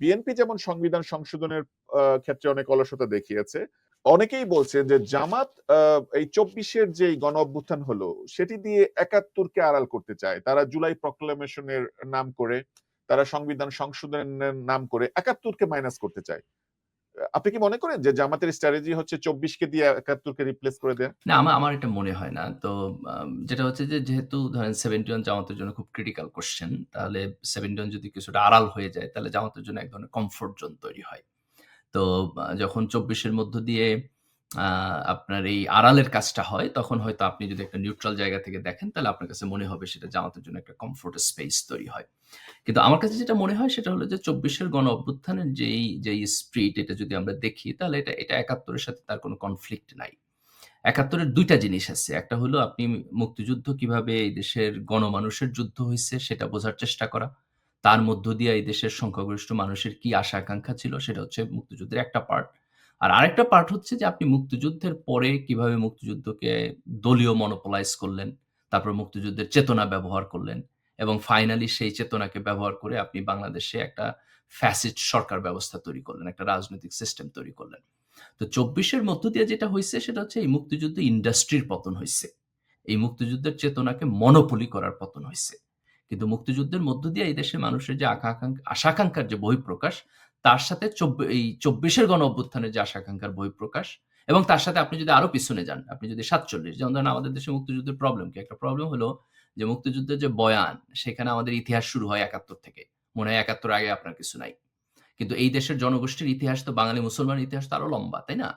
BNP যেমন সংবিধান সংশোধনের ক্ষেত্রে অনেক অলসতা দেখিয়েছে, অনেকেই বলছে যে জামাত এই চব্বিশের যে গণ অভ্যুত্থান হলো, সেটি দিয়ে একাত্তরকে আড়াল করতে চায়। তারা জুলাই প্রক্লেমেশনের নাম করে, তারা সংবিধান সংশোধনের নাম করে একাত্তরকে মাইনাস করতে চায়। আপনি কি মনে করেন যে জামাতের স্ট্র্যাটেজি হচ্ছে চব্বিশ কে দিয়ে একাত্তরকে রিপ্লেস করে দেয়? না, আমার আমার এটা মনে হয় না। তো যেটা হচ্ছে যে যেহেতু ধরেন সেভেন্টি ওয়ান জামাতের জন্য খুব ক্রিটিক্যাল কোশ্চেন তাহলে সেভেন্টি ওয়ান যদি কিছুটা আড়াল হয়ে যায়, তাহলে জামাতের জন্য এক ধরনের কমফোর্ট জোন তৈরি হয়। তো যখন চব্বিশের মধ্য দিয়ে আপনার এই আড়ালের কাজটা হয়, তখন হয়তো আপনি যদি একটা নিউট্রাল জায়গা থেকে দেখেন, তাহলে আপনার কাছে মনে হবে সেটা জামাতের জন্য একটা কমফোর্ট স্পেস তৈরি হয়। কিন্তু আমার কাছে যেটা মনে হয়, সেটা হলো যে চব্বিশের গণ অভ্যুত্থানের যেই যেই স্প্রিট এটা যদি আমরা দেখি, তাহলে এটা এটা একাত্তরের সাথে তার কোনো কনফ্লিক্ট নাই। একাত্তরের দুইটা জিনিস আছে। একটা হলো আপনি মুক্তিযুদ্ধ কীভাবে এই দেশের গণমানুষের যুদ্ধ হয়েছে, সেটা বোঝার চেষ্টা করা। তার মধ্য দিয়ে এই দেশের সংখ্যাগরিষ্ঠ মানুষের কি আশা আকাঙ্ক্ষা ছিল, সেটা হচ্ছে মুক্তিযুদ্ধের একটা পার্ট আর আরেকটা পার্ট হচ্ছে যে আপনি মুক্তিযুদ্ধের পরে কীভাবে মুক্তিযুদ্ধকে দলীয় মনোপলাইজ করলেন, তারপর মুক্তিযুদ্ধের চেতনা ব্যবহার করলেন এবং ফাইনালি সেই চেতনাকে ব্যবহার করে আপনি বাংলাদেশে একটা ফ্যাসিড সরকার ব্যবস্থা তৈরি করলেন, একটা রাজনৈতিক সিস্টেম তৈরি করলেন। তো চব্বিশের মধ্য দিয়ে যেটা হয়েছে সেটা হচ্ছে এই মুক্তিযুদ্ধ ইন্ডাস্ট্রির পতন হয়েছে এই মুক্তিযুদ্ধের চেতনাকে মনোপলি করার পতন হয়েছে কিন্তু মুক্তিযুদ্ধের মধ্য দিয়ে এই দেশের মানুষের যে আকাঙ্ক্ষা আশা আকাঙ্ক্ষার যে বহিঃপ্রকাশ, তার সাথে এই চব্বিশের গণ অভ্যুত্থানের যে আশা আকাঙ্ক্ষার বহিঃপ্রকাশ এবং তার সাথে আপনি যদি আরও পিছনে যান, আপনি যদি সাতচল্লিশ, যেমন ধরেন আমাদের দেশে মুক্তিযুদ্ধের প্রবলেম কি? একটা প্রবলেম হলো যে মুক্তিযুদ্ধের যে বয়ান, সেখানে আমাদের ইতিহাস শুরু হয় একাত্তর থেকে। মনে হয় একাত্তর আগে আপনার কিছু নাই। কিন্তু এই দেশের জনগোষ্ঠীর ইতিহাস তো বাঙালি মুসলমান ইতিহাস তো আরও লম্বা, তাই না?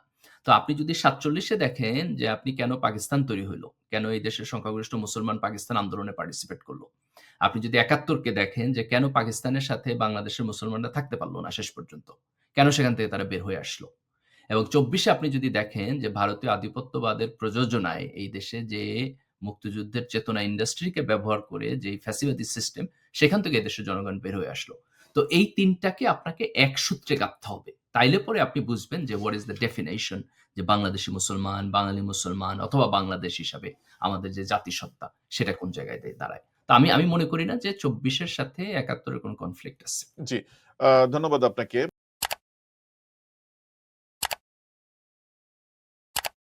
তো আপনি যদি সাতচল্লিশে দেখেন যে আপনি কেন পাকিস্তান তৈরি হইল? কেন এই দেশের সংখ্যাগরিষ্ঠ মুসলমান পাকিস্তান আন্দোলনে পার্টিসিপেট করল? আপনি যদি একাত্তরকে দেখেন যে কেন পাকিস্তানের সাথে বাংলাদেশের মুসলমানরা থাকতে পারল না শেষ পর্যন্ত? কেন সেখান থেকে তারা বের হয়ে আসলো? এবং চব্বিশে আপনি যদি দেখেন যে ভারতীয় আধিপত্যবাদের প্রযোজনায় এই দেশে যে মুক্তিযুদ্ধের চেতনা ইন্ডাস্ট্রিকে ব্যবহার করে যে ফ্যাসিবাদী সিস্টেম, সেখান থেকে দেশের জনগণ বের হয়ে আসলো। তো এই তিনটাকে আপনাকে এক সূত্রে গাঁথতে হবে। তাইলে পরে আপনি বুঝবেন যে হোয়াট ইজ দ্য ডেফিনেশন যে বাংলাদেশি মুসলমান, বাঙালি মুসলমান অথবা বাংলাদেশ হিসাবে আমাদের যে জাতিসত্তা, সেটা কোন জায়গায় দাঁড়ায়। তা আমি আমি মনে করি না যে চব্বিশের সাথে একাত্তরের কোনো কনফ্লিক্ট আছে। জি। ধন্যবাদ আপনাকে।